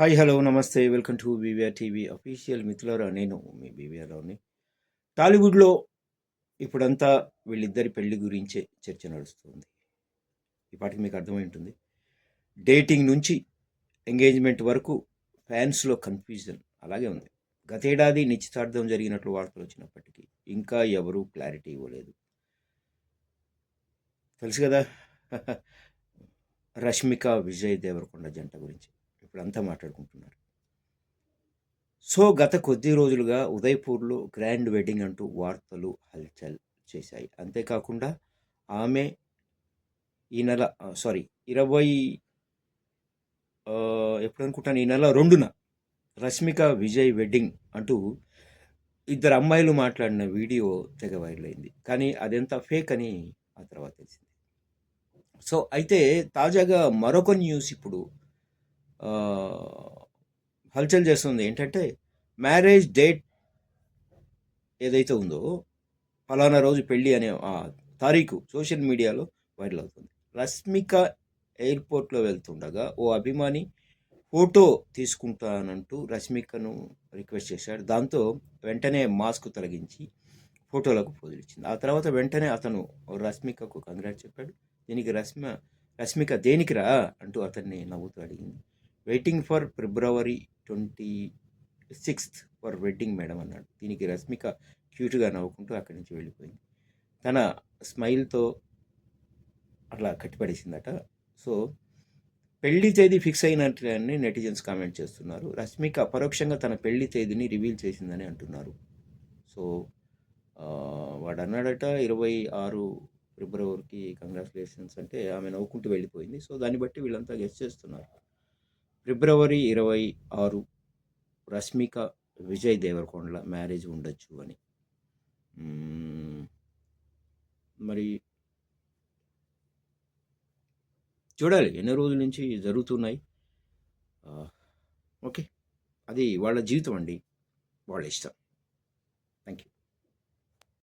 Hi hello నమస్తే. Welcome to BVR TV official మిత్రులారా నేను మీ బీవీఆర్ రావుని టాలీవుడ్లో ఇప్పుడంతా వీళ్ళిద్దరి పెళ్ళి గురించే చర్చ నడుస్తుంది. ఇప్పటికి మీకు అర్థమై ఉంటుంది. డేటింగ్ నుంచి ఎంగేజ్మెంట్ వరకు ఫ్యాన్స్లో కన్ఫ్యూజన్ అలాగే ఉంది. గతేడాది నిశ్చితార్థం జరిగినట్లు వార్తలు వచ్చినప్పటికీ ఇంకా ఎవరూ క్లారిటీ ఇవ్వలేదు. తెలుసు కదా రష్మిక విజయ్ దేవరకొండ జంట గురించి. ఇప్పుడు అంతా మాట్లాడుకుంటున్నారు. సో గత కొద్ది రోజులుగా ఉదయ్పూర్లో గ్రాండ్ వెడ్డింగ్ అంటూ వార్తలు హల్చల్ చేశాయి. అంతేకాకుండా ఆమె ఈ నెల సారీ ఇరవై ఎప్పుడనుకుంటాను ఎప్పుడు అనుకుంటాను ఈ నెల రెండున రష్మిక విజయ్ వెడ్డింగ్ అంటూ ఇద్దరు అమ్మాయిలు మాట్లాడిన వీడియో తెగ వైరల్ అయింది. కానీ అదెంత ఫేక్ అని ఆ తర్వాత తెలిసింది. సో అయితే తాజాగా మరొక న్యూస్ ఇప్పుడు హల్చల్ చేస్తుంది. ఏంటంటే మ్యారేజ్ డేట్ ఏదైతే ఉందో ఫలానా రోజు పెళ్ళి అనే ఆ తారీఖు సోషల్ మీడియాలో వైరల్ అవుతుంది. రష్మిక ఎయిర్పోర్ట్లో వెళ్తుండగా ఓ అభిమాని ఫోటో తీసుకుంటానంటూ రష్మికను రిక్వెస్ట్ చేశాడు. దాంతో వెంటనే మాస్క్ తొలగించి ఫోటోలకు పోజులు ఇచ్చింది. ఆ తర్వాత వెంటనే అతను రష్మికకు కంగ్రాట్ చెప్పాడు. దీనికి రష్మ రష్మిక దేనికిరా అంటూ అతన్ని నవ్వుతూ అడిగింది. Waiting for February twenty sixth for wedding madam అన్నాడు. దీనికి రష్మిక క్యూట్గా నవ్వుకుంటూ అక్కడి నుంచి వెళ్ళిపోయింది. తన స్మైల్తో అట్లా కట్టిపడేసిందట. సో పెళ్ళి తేదీ ఫిక్స్ అయినట్లని నెటిజన్స్ కామెంట్ చేస్తున్నారు. రష్మిక పరోక్షంగా తన పెళ్ళి తేదీని రివీల్ చేసిందని అంటున్నారు. సో వాడు అన్నాడట ఇరవై ఆరు ఫిబ్రవరికి కంగ్రాచులేషన్స్ అంటే ఆమె నవ్వుకుంటూ వెళ్ళిపోయింది. సో దాన్ని బట్టి వీళ్ళంతా గెస్ట్ చేస్తున్నారు. ఫిబ్రవరి ఇరవై ఆరు రష్మిక విజయ్ దేవరకొండల మ్యారేజ్ ఉండొచ్చు అని. మరి చూడాలి ఎన్ని రోజుల నుంచి జరుగుతున్నాయి? ఓకే. అది వాళ్ళ జీవితం అండి. వాళ్ళ ఇష్టం. Thank you